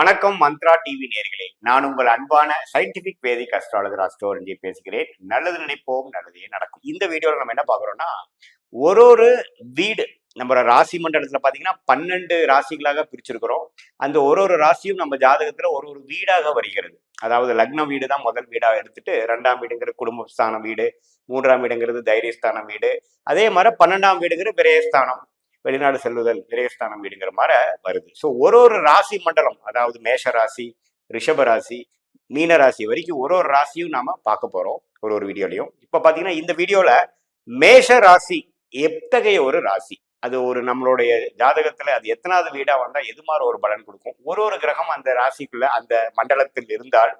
வணக்கம் மந்த்ரா டிவி நேர்களே. நான் உங்கள் அன்பான சயின்டிபிக் வேதிக் அஸ்ட்ராலஜர் அஸ்ட்ரோலஜி பேசுகிறேன். நல்லது நினைப்போம் நல்லதே நடக்கும். இந்த வீடியோவில் நம்ம என்ன பார்க்குறோம்னா ஒரு ஒரு வீடு நம்ம ராசி மண்டலத்தில் பார்த்தீங்கன்னா பன்னெண்டு ராசிகளாக பிரிச்சிருக்கிறோம். அந்த ஒரு ஒரு ராசியும் நம்ம ஜாதகத்தில் ஒரு ஒரு வீடாக வருகிறது. அதாவது லக்ன வீடு தான் முதல் வீடாக எடுத்துட்டு ரெண்டாம் வீடுங்கிற குடும்பஸ்தான வீடு மூன்றாம் வீடுங்கிறது தைரியஸ்தானம் வீடு. அதே மாதிரி பன்னெண்டாம் வீடுங்கிற விரயஸ்தானம். வெளிநாடு செல்லுதல் விரயஸ்தானம் வீடுங்கிற மாதிரி வருது. ஸோ ஒரு ஒரு ராசி மண்டலம் அதாவது மேஷ ராசி ரிஷப ராசி மீன ராசி வரைக்கும் ஒரு ஒரு ராசியும் நாம பார்க்க போறோம் ஒரு ஒரு வீடியோலையும். இப்போ பார்த்தீங்கன்னா இந்த வீடியோல மேஷ ராசி எத்தகைய ஒரு ராசி? அது ஒரு நம்மளுடைய ஜாதகத்துல அது எத்தனாவது வீடா வந்தா எது மாதிரி ஒரு பலன் கொடுக்கும்? ஒரு ஒரு கிரகம் அந்த ராசிக்குள்ள அந்த மண்டலத்தில் இருந்தால்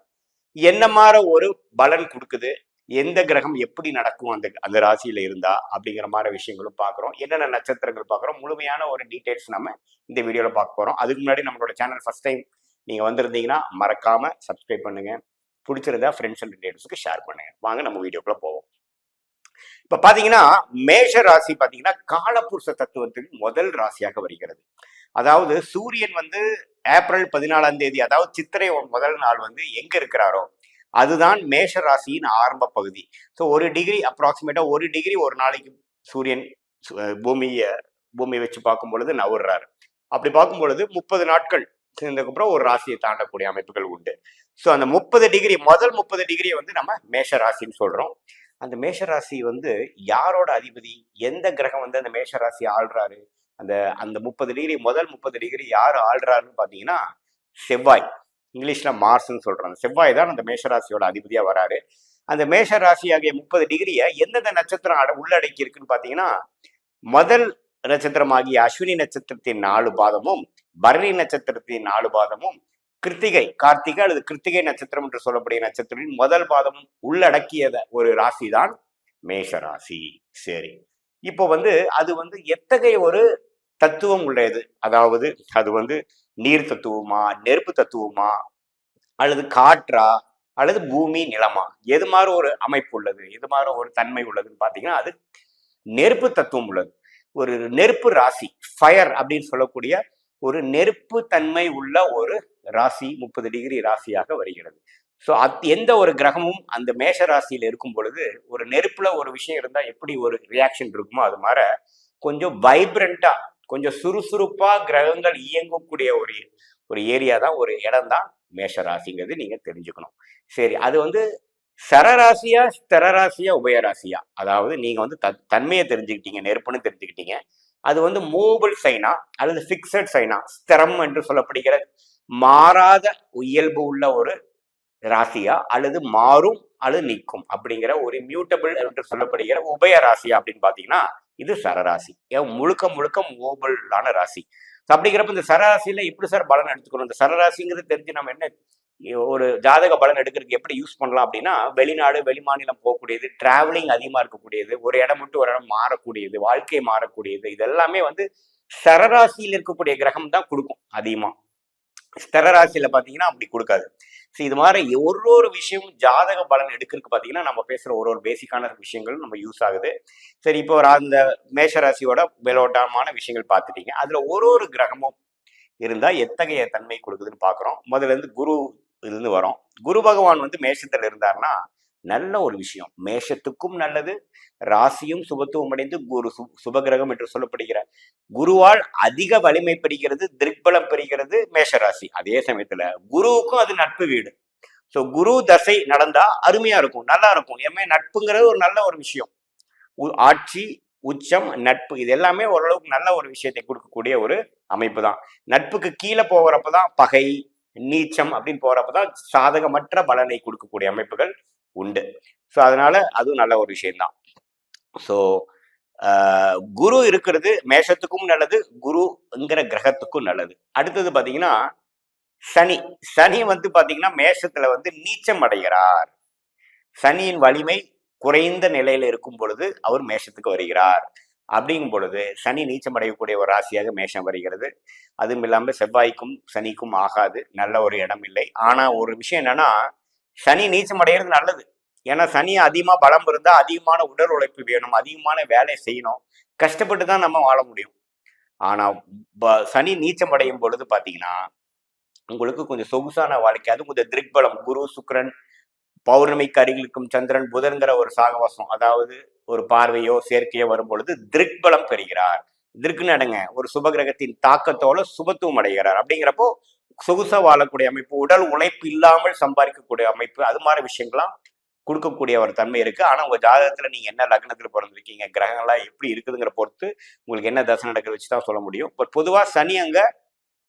என்ன மாதிரி ஒரு பலன் கொடுக்குது? எந்த கிரகம் எப்படி நடக்கும் அந்த அந்த ராசியில இருந்தா அப்படிங்கிற மாதிரி விஷயங்களும் பார்க்குறோம். என்னென்ன நட்சத்திரங்கள் பார்க்குறோம்? முழுமையான ஒரு டீட்டெயில்ஸ் நம்ம இந்த வீடியோவில் பார்க்க போறோம். அதுக்கு முன்னாடி நம்மளோட சேனல் ஃபர்ஸ்ட் டைம் நீங்க வந்திருந்தீங்கன்னா மறக்காம சப்ஸ்கிரைப் பண்ணுங்க. பிடிச்சிருந்தா ஃப்ரெண்ட்ஸ் அண்ட் ரிலேட்டிவ்ஸ்க்கு ஷேர் பண்ணுங்க. வாங்க நம்ம வீடியோக்குள்ள போவோம். இப்ப பாத்தீங்கன்னா மேஷ ராசி பாத்தீங்கன்னா காலபுருஷ தத்துவத்தின் முதல் ராசியாக வருகிறது. அதாவது சூரியன் வந்து ஏப்ரல் பதினாலாம் தேதி அதாவது சித்திரை முதல் நாள் வந்து எங்க இருக்கிறாரோ அதுதான் மேஷ ராசியின் ஆரம்ப பகுதி. ஸோ ஒரு டிகிரி அப்ராக்சிமேட்டா ஒரு டிகிரி ஒரு நாளைக்கு சூரியன் பூமியை பூமியை வச்சு பார்க்கும் பொழுது நவுறாரு. அப்படி பார்க்கும் பொழுது முப்பது நாட்கள் சேர்ந்ததுக்கப்புறம் ஒரு ராசியை தாண்டக்கூடிய அமைப்புகள் உண்டு. ஸோ அந்த முப்பது டிகிரி முதல் முப்பது டிகிரியை வந்து நம்ம மேஷ ராசின்னு சொல்றோம். அந்த மேஷ ராசி வந்து யாரோட அதிபதி? எந்த கிரகம் வந்து அந்த மேஷ ராசி ஆள்றாரு? அந்த அந்த முப்பது டிகிரி முதல் முப்பது டிகிரி யார் ஆள்றாருன்னு பார்த்தீங்கன்னா செவ்வாய். இங்கிலீஷில் மார்ஸ்ன்னு சொல்கிறாங்க செவ்வாய் தான் அந்த மேஷராசியோட அதிபதியாக வராரு. அந்த மேஷ ராசி ஆகிய முப்பது டிகிரியை எந்தெந்த நட்சத்திரம் அட உள்ளடக்கி இருக்குன்னு பார்த்தீங்கன்னா முதல் நட்சத்திரமாகிய அஸ்வினி நட்சத்திரத்தின் நாலு பாதமும் பரணி நட்சத்திரத்தின் நாலு பாதமும் கிருத்திகை கார்த்திகை அல்லது கிருத்திகை நட்சத்திரம் என்று சொல்லக்கூடிய நட்சத்திரத்தின் முதல் பாதமும் உள்ளடக்கியத ஒரு ராசி தான் மேஷ ராசி சரி. இப்போ வந்து அது வந்து எத்தகைய ஒரு தத்துவம் உள்ளது. அதாவது அது வந்து நீர் தத்துவமா நெருப்பு தத்துவமா அல்லது காற்றா அல்லது பூமி நிலமா? எது மாதிரி ஒரு அமைப்பு உள்ளது? எது மாதிரி ஒரு தன்மை உள்ளதுன்னு பார்த்தீங்கன்னா அது நெருப்பு தத்துவம் உள்ளது. ஒரு நெருப்பு ராசி ஃபயர் அப்படின்னு சொல்லக்கூடிய ஒரு நெருப்பு தன்மை உள்ள ஒரு ராசி முப்பது டிகிரி ராசியாக வருகிறது. ஸோ அத் எந்த ஒரு கிரகமும் அந்த மேஷ ராசியில் இருக்கும் பொழுது ஒரு நெருப்புல ஒரு விஷயம் இருந்தால் எப்படி ஒரு ரியாக்ஷன் இருக்குமோ அது மாதிரி கொஞ்சம் வைப்ரண்டா கொஞ்சம் சுறுசுறுப்பா கிரகங்கள் இயங்கக்கூடிய ஒரு ஒரு ஏரியா தான் ஒரு இடம் தான் மேஷ ராசிங்கிறது நீங்க தெரிஞ்சுக்கணும். சரி அது வந்து சரராசியா ஸ்தரராசியா உபயராசியா? அதாவது நீங்க வந்து த தன்மையை தெரிஞ்சுக்கிட்டீங்க நெருப்புன்னு தெரிஞ்சுக்கிட்டீங்க. அது வந்து மூவபிள் சைனா அல்லது ஃபிக்சட் சைனா ஸ்திரம் என்று சொல்லப்படுகிற மாறாத இயல்பு உள்ள ஒரு ராசியா? அல்லது மாறும் அல்லது நிற்கும் அப்படிங்கிற ஒரு மியூட்டபிள் என்று சொல்லப்படுகிற உபய ராசியா அப்படின்னு பாத்தீங்கன்னா இது சரராசி. ஏன் முழுக்க முழுக்க மூவபிளான ராசி. அப்படிங்கிறப்ப இந்த சரராசியில எப்படி சார் பலன் எடுத்துக்கணும்? இந்த சரராசிங்கிறது தெரிஞ்சு நம்ம என்ன ஒரு ஜாதக பலன் எடுக்கிறதுக்கு எப்படி யூஸ் பண்ணலாம் அப்படின்னா வெளிநாடு வெளிமாநிலம் போகக்கூடியது டிராவலிங் அதிகமாக இருக்கக்கூடியது ஒரு இடம் விட்டு ஒரு இடம் மாறக்கூடியது வாழ்க்கை மாறக்கூடியது இதெல்லாமே வந்து சரராசியில் இருக்கக்கூடிய கிரகம் தான் கொடுக்கும் அதிகமாக ஸ்தரராசியில பாத்தீங்கன்னா அப்படி கொடுக்காது. ஸோ இது மாதிரி ஒரு ஒரு விஷயமும் ஜாதக பலன் எடுக்கிறதுக்கு பார்த்தீங்கன்னா நம்ம பேசுகிற ஒரு ஒரு பேசிக்கான விஷயங்களும் நம்ம யூஸ் ஆகுது. சரி இப்போ அந்த மேஷராசியோட மேலோட்டமான விஷயங்கள் பார்த்துட்டீங்க அதில் ஒரு ஒரு கிரகமும் இருந்தால் எத்தகைய தன்மை கொடுக்குதுன்னு பார்க்குறோம் முதல்ல இருந்து குரு இருந்து வரோம். குரு பகவான் வந்து மேஷத்தில் இருந்தார்னா நல்ல ஒரு விஷயம். மேஷத்துக்கும் நல்லது. ராசியும் சுபத்துவம் அடைந்து குரு சு சுபகிரகம் என்று சொல்லப்படுகிறார். குருவால் அதிக வலிமை பெறுகிறது திருக்பலம் பெறுகிறது மேஷராசி அதே சமயத்துல குருவுக்கும் அது நட்பு வீடு. ஸோ குரு தசை நடந்தா அருமையா இருக்கும் நல்லா இருக்கும். எம்மே நட்புங்கிறது ஒரு நல்ல ஒரு விஷயம். ஆட்சி உச்சம் நட்பு இது எல்லாமே ஓரளவுக்கு நல்ல ஒரு விஷயத்தை கொடுக்கக்கூடிய ஒரு அமைப்பு தான். நட்புக்கு கீழே போகிறப்ப தான் பகை நீச்சம் அப்படின்னு போறப்ப தான் சாதகமற்ற பலனை கொடுக்கக்கூடிய அமைப்புகள் உண்டு. ஸோ அதனால அதுவும் நல்ல ஒரு விஷயம்தான் ஸோ குரு இருக்கிறது மேஷத்துக்கும் நல்லது குருங்கிற கிரகத்துக்கும் நல்லது. அடுத்தது பார்த்தீங்கன்னா சனி. சனி வந்து பார்த்தீங்கன்னா மேஷத்துல வந்து நீச்சம் அடைகிறார். சனியின் வலிமை குறைந்த நிலையில இருக்கும் பொழுது அவர் மேஷத்துக்கு வருகிறார். அப்படிங்கும் பொழுது சனி நீச்சம் அடையக்கூடிய ஒரு ராசியாக மேஷம் வருகிறது. அதுவும் இல்லாமல் செவ்வாய்க்கும் சனிக்கும் ஆகாது. நல்ல ஒரு இடம் இல்லை. ஆனா ஒரு விஷயம் என்னன்னா சனி நீச்சம் அடைகிறது நல்லது. ஏன்னா சனி அதிகமா பலம் இருந்தா அதிகமான உடல் உழைப்பு வேணும். அதிகமான வேலை செய்யணும். கஷ்டப்பட்டு தான் நம்ம வாழ முடியும். ஆனா சனி நீச்சம் அடையும் பொழுது பாத்தீங்கன்னா உங்களுக்கு கொஞ்சம் சொகுசான வாழ்க்கை அதுவும் கொஞ்சம் திருக்பலம் குரு சுக்கரன் பௌர்ணமிக்கு அருகில் இருக்கும் சந்திரன் புதன்கிற ஒரு சாகவாசம் அதாவது ஒரு பார்வையோ சேர்க்கையோ வரும் பொழுது திருக்பலம் பெறுகிறார். திருக்குன்னு அடங்க ஒரு சுபகிரகத்தின் தாக்கத்தோட சுபத்துவம் அடைகிறார். அப்படிங்கிறப்போ சொகுசாக வாழக்கூடிய அமைப்பு உடல் உழைப்பு இல்லாமல் சம்பாதிக்கக்கூடிய அமைப்பு அது மாதிரி விஷயங்கள்லாம் கொடுக்கக்கூடிய ஒரு தன்மை இருக்கு. ஆனா உங்க ஜாதகத்துல நீங்க என்ன லக்னத்துல பிறந்திருக்கீங்க கிரகங்கள்லாம் எப்படி இருக்குதுங்கிற பொறுத்து உங்களுக்கு என்ன தசை நடக்கிற வச்சு தான் சொல்ல முடியும். பட் பொதுவா சனி அங்க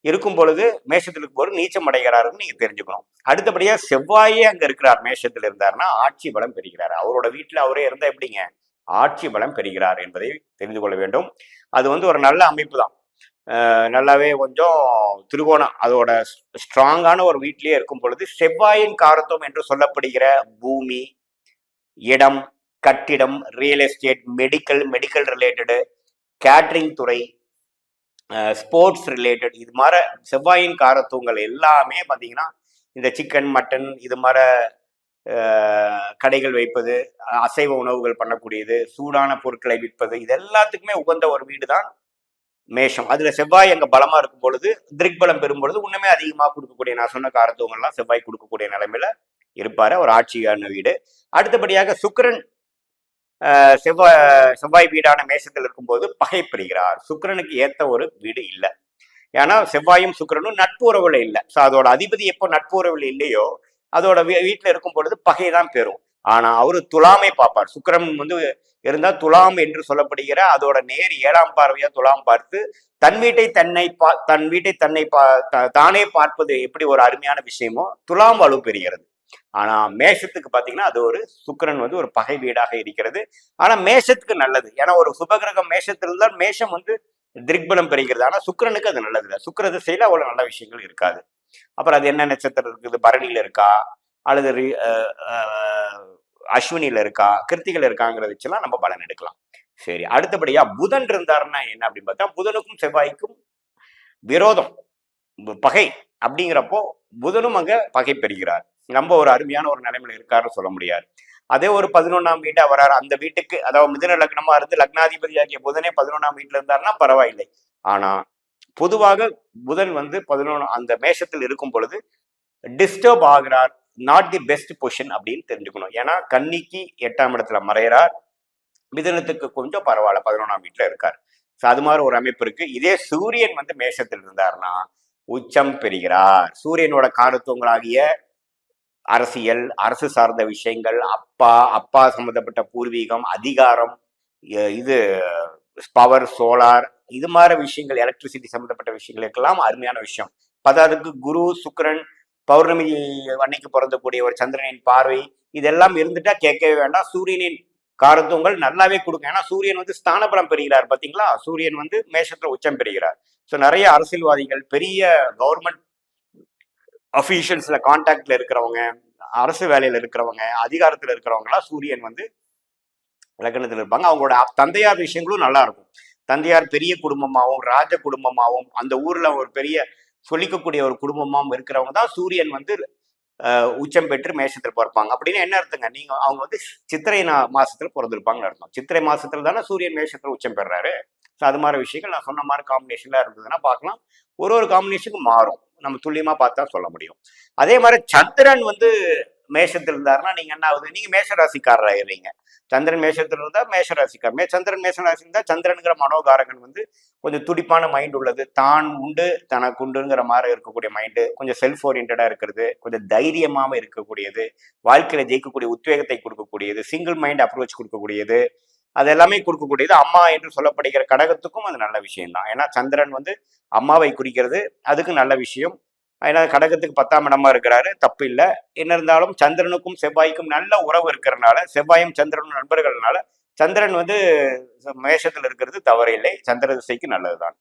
இருக்கும் பொழுது மேஷத்தில் இருக்கும் போது நீச்சம் அடைகிறாருன்னு நீங்க தெரிஞ்சுக்கணும். அடுத்தபடியா செவ்வாயே அங்க இருக்கிறார் மேஷத்துல இருந்தாருன்னா ஆட்சி பலம் பெறுகிறார். அவரோட வீட்டுல அவரே இருந்தா எப்படிங்க? ஆட்சி பலம் பெறுகிறார் என்பதை தெரிந்து கொள்ள வேண்டும். அது வந்து ஒரு நல்ல அமைப்பு தான். நல்லாவே கொஞ்சம் திருகோணம். அதோட ஸ்ட்ராங்கான ஒரு வீட்லேயே இருக்கும் பொழுது செவ்வாயின் காரத்துவம் என்று சொல்லப்படுகிற பூமி இடம் கட்டிடம் real estate medical medical related catering துறை ஸ்போர்ட்ஸ் ரிலேட்டட் இது மாதிரி செவ்வாயின் காரத்துவங்கள் எல்லாமே பார்த்தீங்கன்னா இந்த சிக்கன் மட்டன் இது மாதிரி கடைகள் வைப்பது அசைவ உணவுகள் பண்ணக்கூடியது சூடான பொருட்களை விற்பது இது எல்லாத்துக்குமே உகந்த ஒரு வீடு தான் மேஷம். அதுல செவ்வாய் அங்க பலமா இருக்கும் பொழுது திரிக்பலம் பெறும் பொழுது இன்னுமே அதிகமா கொடுக்கக்கூடிய நான் சொன்ன காரத்துவங்கள்லாம் செவ்வாய் கொடுக்கக்கூடிய நிலைமையில இருப்பாரு. ஒரு ஆட்சியான வீடு. அடுத்தபடியாக சுக்கிரன் செவ்வாய் செவ்வாய் வீடான மேஷத்தில் இருக்கும்போது பகை பெறுகிறார் சுக்கிரனுக்கு ஏத்த ஒரு வீடு இல்லை. ஏன்னா செவ்வாயும் சுக்கிரனும் நட்பு உறவுல இல்லை. ஸோ அதோட அதிபதி எப்போ நட்பு உறவுல இல்லையோ அதோட வீ- இருக்கும் பொழுது பகை தான் பெறும். ஆனா அவரு துலாமை பார்ப்பார். சுக்கிரன் வந்து இருந்தா துலாம் என்று சொல்லப்படுகிற அதோட நேர் ஏழாம் பார்வையா துலாம் பார்த்து தன் வீட்டை தன்னை பா தன் வீட்டை தன்னை பா த- தானே பார்ப்பது எப்படி ஒரு அருமையான விஷயமோ துலாம் வலு பெறுகிறது. ஆனா மேஷத்துக்கு பாத்தீங்கன்னா அது ஒரு சுக்கிரன் வந்து ஒரு பகை வீடாக இருக்கிறது. ஆனா மேஷத்துக்கு நல்லது. ஏன்னா ஒரு சுபகிரகம் மேஷத்தில் இருந்தால் மேஷம் வந்து திரிக்பலம் பெறுகிறது. ஆனா சுக்கிரனுக்கு அது நல்லது இல்லை சுக்கர திசையில அவ்வளவு நல்ல விஷயங்கள் இருக்காது. அப்புறம் அது என்ன நட்சத்திரம் இருக்குது பரணியில இருக்கா? அல்லது அஸ்வினியில் இருக்கா கிருத்திகள் இருக்காங்கிறத வச்சுலாம் நம்ம பலன் எடுக்கலாம். சரி அடுத்தபடியா புதன் இருந்தாருன்னா என்ன அப்படின்னு பார்த்தா புதனுக்கும் செவ்வாய்க்கும் விரோதம் பகை அப்படிங்கிறப்போ புதனும் அங்க பகை பெறுகிறார். ரொம்ப ஒரு அருமையான ஒரு நிலைமையில இருக்காருன்னு சொல்ல முடியாது. அதே ஒரு பதினொன்னாம் வீட்டை வராரு. அந்த வீட்டுக்கு அதாவது மிதன லக்னமா இருந்து லக்னாதிபதியாகிய புதனே பதினொன்னாம் வீட்டுல இருந்தாருன்னா பரவாயில்லை. ஆனா பொதுவாக புதன் வந்து பதினொன்று அந்த மேஷத்தில் இருக்கும் பொழுது டிஸ்டர்ப் ஆகிறார். நாட் தி பெஸ்ட் பொசிஷன் அப்படின்னு தெரிஞ்சுக்கணும். ஏன்னா கன்னிக்கு எட்டாம் இடத்துல மறைகிறார் மிதனத்துக்கு கொஞ்சம் பரவாயில்ல பதினொன்றாம் வீட்டுல இருக்கார். ஸோ அது மாதிரி ஒரு அமைப்பு இருக்கு. இதே சூரியன் வந்து மேஷத்தில் இருந்தாருன்னா உச்சம் பெறுகிறார். சூரியனோட காரத்துவங்களாகிய அரசியல் அரசு சார்ந்த விஷயங்கள் அப்பா அப்பா சம்பந்தப்பட்ட பூர்வீகம் அதிகாரம் இது பவர் சோலார் இது மாதிரி விஷயங்கள் எலக்ட்ரிசிட்டி சம்பந்தப்பட்ட விஷயங்களுக்கெல்லாம் அருமையான விஷயம். பத்தாவதுக்கு குரு சுக்கரன் பௌர்ணமி அன்னைக்கு பிறந்தக்கூடிய ஒரு சந்திரனின் பார்வை இதெல்லாம் இருந்துட்டா கேட்கவே வேண்டாம். சூரியனின் காரத்துவங்கள் நல்லாவே கொடுக்கும். ஏன்னா சூரியன் வந்து ஸ்தானபலம் பெறுகிறார் பார்த்தீங்களா? சூரியன் வந்து மேஷத்துல உச்சம் பெறுகிறார். ஸோ நிறைய அரசியல்வாதிகள் பெரிய கவர்மெண்ட் அஃபீஷியல்ஸ்ல கான்டாக்ட்ல இருக்கிறவங்க அரசு வேலையில இருக்கிறவங்க அதிகாரத்துல இருக்கிறவங்களாம் சூரியன் வந்து லக்னத்தில் இருப்பாங்க. அவங்களோட அப்- தந்தையார் விஷயங்களும் நல்லா இருக்கும். தந்தையார் பெரிய குடும்பமாகவும் ராஜ குடும்பமாகவும் அந்த ஊர்ல ஒரு பெரிய சொல்லிக்கக்கூடிய ஒரு குடும்பமாகவும் இருக்கிறவங்க தான் சூரியன் வந்து உச்சம் பெற்று மேஷத்தில் பிறப்பாங்க. அப்படின்னு என்ன அர்த்தங்க? நீங்க அவங்க வந்து சித்திரை மாதத்தில் மாசத்துல பிறந்திருப்பாங்கன்னு அர்த்தம். சித்திரை மாசத்துல தானே சூரியன் மேஷத்துல உச்சம் பெறாரு. ஸோ அது மாதிரி விஷயங்கள் நான் சொன்ன மாதிரி காம்பினேஷன்ல இருந்ததுன்னா பார்க்கலாம். ஒரு ஒரு காம்பினேஷனுக்கும் மாறும். நம்ம துல்லியமா பார்த்தா சொல்ல முடியும். அதே மாதிரி சந்திரன் வந்து மேஷத்தில் இருந்தாருன்னா நீங்க என்ன ஆகுது? நீங்க மேஷ ராசிக்காரர் சந்திரன் மேஷத்தில் இருந்தால் மேஷ ராசிக்கார் மே சந்திரன் மேஷ ராசி இருந்தால் சந்திரனுங்கிற மனோகாரகன் வந்து கொஞ்சம் துடிப்பான மைண்ட் உள்ளது. தான் உண்டு தனக்கு உண்டுங்கிற மாதிரி இருக்கக்கூடிய மைண்டு கொஞ்சம் செல்ஃப் ஓரியன்டாக இருக்கிறது கொஞ்சம் தைரியமாக இருக்கக்கூடியது வாழ்க்கையில் ஜெயிக்கக்கூடிய உத்வேகத்தை கொடுக்கக்கூடியது சிங்கிள் மைண்ட் அப்ரோச் கொடுக்கக்கூடியது அது எல்லாமே கொடுக்கக்கூடியது. அம்மா என்று சொல்லப்படுகிற கடகத்துக்கும் அது நல்ல விஷயம் தான் ஏன்னா சந்திரன் வந்து அம்மாவை குறிக்கிறது அதுக்கு நல்ல விஷயம். ஏன்னா கடகத்துக்கு பத்தாம் இடமா இருக்கிறாரு. தப்பு இல்லை. என்ன இருந்தாலும் சந்திரனுக்கும் செவ்வாய்க்கும் நல்ல உறவு இருக்கிறனால செவ்வாயும் சந்திரனும் நண்பர்கள்னால சந்திரன் வந்து மேஷத்தில் இருக்கிறது தவறு இல்லை சந்திர திசைக்கு நல்லதுதான்.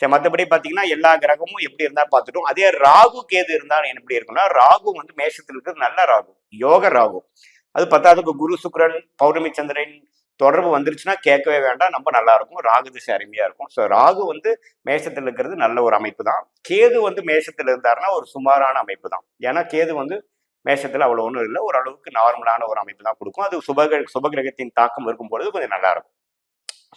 சரி மற்றபடி பார்த்தீங்கன்னா எல்லா கிரகமும் எப்படி இருந்தால் பார்த்துட்டோம் அதே ராகு கேது இருந்தால் எப்படி இருக்கும்னா ராகு வந்து மேஷத்தில் இருக்கிறது நல்ல ராகு. யோக ராகு. அது பத்தாவதுக்கு குரு சுக்ரன் பௌர்ணமி சந்திரன் தொடர்பு வந்துருச்சுன்னா கேட்கவே வேண்டாம். ரொம்ப நல்லா இருக்கும் ராகு திசை அருமையா இருக்கும். ஸோ ராகு வந்து மேஷத்தில் இருக்கிறது நல்ல ஒரு அமைப்பு தான் கேது வந்து மேஷத்தில் இருந்தாருன்னா ஒரு சுமாரான அமைப்பு தான் ஏன்னா கேது வந்து மேஷத்தில் அவ்வளோ ஒன்றும் இல்லை. ஓரளவுக்கு நார்மலான ஒரு அமைப்பு தான் கொடுக்கும். அது சுபக சுபகிரகத்தின் தாக்கம் இருக்கும் பொழுது கொஞ்சம் நல்லா இருக்கும்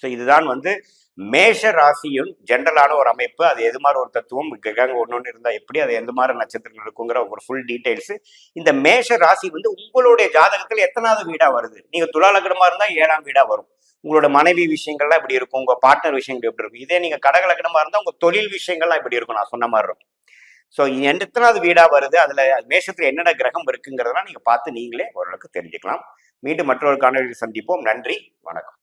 ஸோ இதுதான் வந்து மேஷ ராசியும் ஜென்ரலான ஒரு அமைப்பு. அது எது மாதிரி ஒரு தத்துவம்? கிரகங்க ஒன்று ஒன்று இருந்தால் எப்படி? அது எந்த மாதிரி நட்சத்திரங்கள் இருக்குங்கிற ஒரு ஃபுல் டீட்டெயில்ஸ் இந்த மேஷ ராசி வந்து உங்களுடைய ஜாதகத்தில் எத்தனாவது வீடாக வருது? நீங்கள் துலாலக்கணமாக இருந்தால் ஏழாம் வீடாக வரும். உங்களோட மனைவி விஷயங்கள்லாம் இப்படி இருக்கும்? உங்கள் பார்ட்னர் விஷயங்கள் எப்படி இருக்கும்? இதே நீங்கள் கடகலக்கணமாக இருந்தால் உங்கள் தொழில் விஷயங்கள்லாம் இப்படி இருக்கும்? நான் சொன்ன மாதிரி இருக்கும். ஸோ எத்தனாவது வீடாக வருது? அதில் மேஷத்தில் என்னென்ன கிரகம் இருக்குங்கிறதெல்லாம் நீங்கள் பார்த்து நீங்களே ஓரளவுக்கு தெரிஞ்சுக்கலாம். மீண்டும் மற்றொரு காணொலியில் சந்திப்போம். நன்றி. வணக்கம்.